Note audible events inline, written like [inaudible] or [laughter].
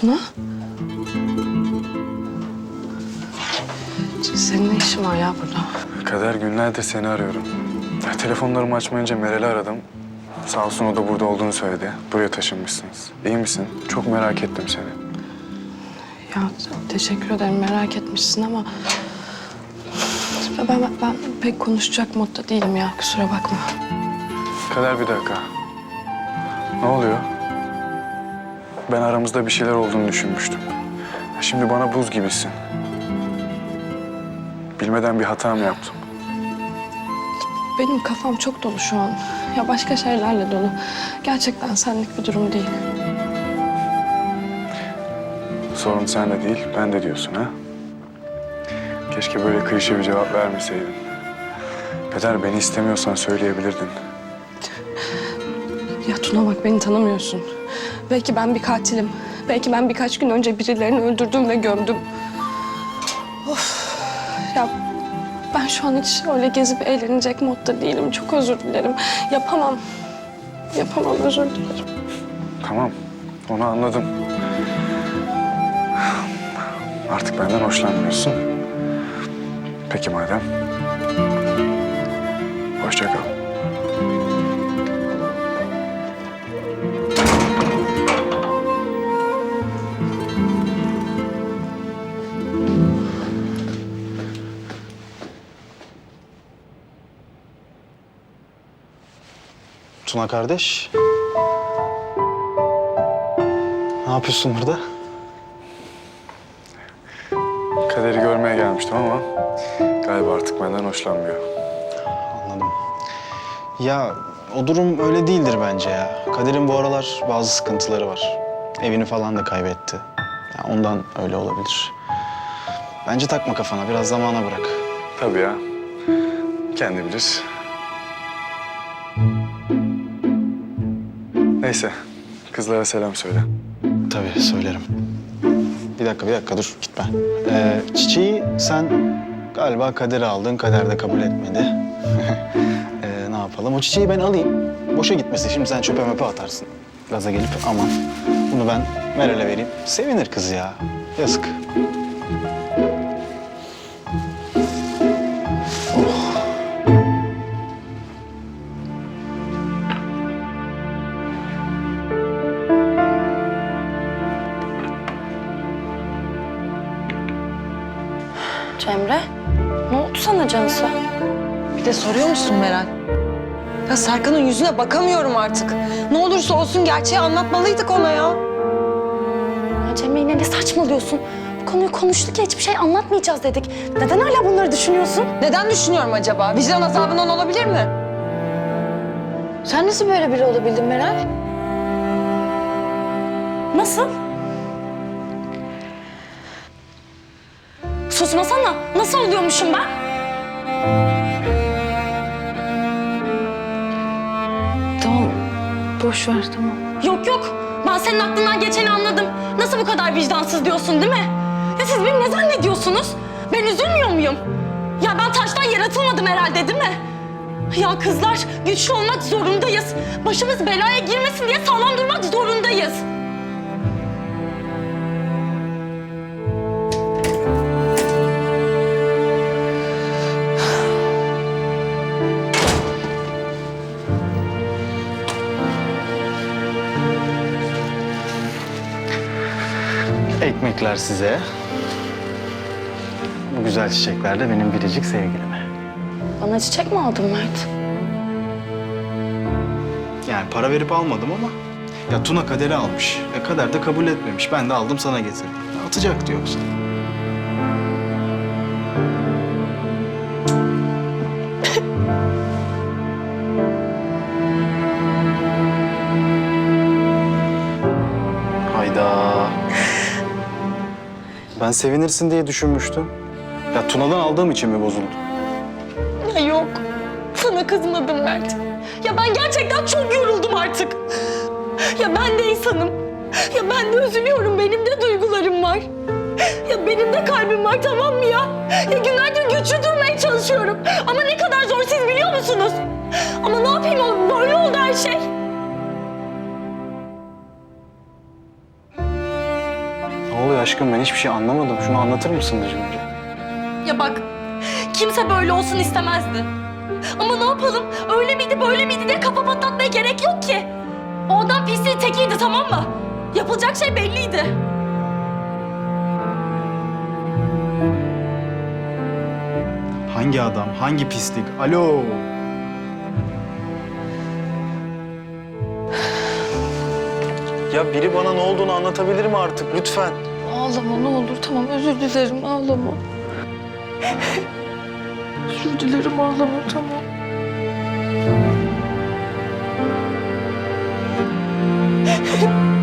Tuna? Senin ne işin var ya burada? Kader günlerdir seni arıyorum. Ya, telefonlarımı açmayınca Meral'i aradım. Sağ olsun o da burada olduğunu söyledi. Buraya taşınmışsınız. İyi misin? Çok merak ettim seni. Ya teşekkür ederim merak etmişsin ama... Ben, ben, ben pek konuşacak modda değilim ya kusura bakma. Kader bir dakika. Ne oluyor? Ben aramızda bir şeyler olduğunu düşünmüştüm. Şimdi bana buz gibisin. Bilmeden bir hata mı yaptım? Benim kafam çok dolu şu an. Ya başka şeylerle dolu. Gerçekten senlik bir durum değil. Sorun sen de değil, ben de diyorsun ha? Keşke böyle klişe bir cevap vermeseydin. Kader beni istemiyorsan söyleyebilirdin. Ya Tuna bak beni tanımıyorsun. Belki ben bir katilim. Belki ben birkaç gün önce birilerini öldürdüm ve gömdüm. Of. Ya ben şu an hiç öyle gezip eğlenecek modda değilim. Çok özür dilerim. Yapamam. Yapamam özür dilerim. Tamam, onu anladım. Artık benden hoşlanmıyorsun. Peki madem. Hoşça kal. Tuna kardeş. Ne yapıyorsun burada? Kader'i görmeye gelmiştim ama galiba artık benden hoşlanmıyor. Anladım. Ya o durum öyle değildir bence ya. Kader'in bu aralar bazı sıkıntıları var. Evini falan da kaybetti. Ya ondan öyle olabilir. Bence takma kafana, biraz zamana bırak. Tabii ya. Kendi bilir. Neyse. Kızlara selam söyle. Tabii söylerim. Bir dakika, bir dakika dur gitme. Ee, çiçeği sen galiba Kader'e aldın, Kader de kabul etmedi. [laughs] ee, ne yapalım? O çiçeği ben alayım. Boşa gitmesin. Şimdi sen çöpe möpe atarsın. Gaza gelip aman. Bunu ben Meral'e vereyim. Sevinir kız ya. Yazık. Cemre, ne oldu sana Cansu? Bir de soruyor musun Meral? Ya Serkan'ın yüzüne bakamıyorum artık. Ne olursa olsun gerçeği anlatmalıydık ona ya. Ya Cemre yine ne saçmalıyorsun? Bu konuyu konuştuk ya hiçbir şey anlatmayacağız dedik. Neden hala bunları düşünüyorsun? Neden düşünüyorum acaba? Vicdan azabından olabilir mi? Sen nasıl böyle biri olabildin Meral? Nasıl? Susmasana. Nasıl oluyormuşum ben? Tamam. Boş ver tamam. Yok yok. Ben senin aklından geçeni anladım. Nasıl bu kadar vicdansız diyorsun değil mi? Ya siz beni ne zannediyorsunuz? Ben üzülmüyor muyum? Ya ben taştan yaratılmadım herhalde değil mi? Ya kızlar güçlü olmak zorundayız. Başımız belaya girmesin diye sağlam durmak zorundayız. Ekmekler size. Bu güzel çiçekler de benim biricik sevgilime. Bana çiçek mi aldın Mert? Yani para verip almadım ama ya Tuna kaderi almış. E kader de kabul etmemiş. Ben de aldım sana getirdim. Ya atacaktı yoksa. Ben sevinirsin diye düşünmüştüm. Ya Tuna'dan aldığım için mi bozuldu? Ya yok. Sana kızmadım Mert. Ya ben gerçekten çok yoruldum artık. Ya ben de insanım. Ya ben de üzülüyorum. Benim de duygularım var. Ya benim de kalbim var tamam mı ya? Ya günlerdir güçlü durmaya çalışıyorum. Ama ne kadar zor siz biliyor musunuz? Ama ne yapayım böyle oldu her şey. Aşkım ben hiçbir şey anlamadım. Şunu anlatır mısın önce? Ya bak, kimse böyle olsun istemezdi. Ama ne yapalım? Öyle miydi, böyle miydi diye kafa patlatmaya gerek yok ki. O adam pisliğin tekiydi tamam mı? Yapılacak şey belliydi. Hangi adam? Hangi pislik? Alo. Ya biri bana ne olduğunu anlatabilir mi artık lütfen? Ağlama ne olur tamam özür dilerim ağlama. özür dilerim ağlama tamam. Thank.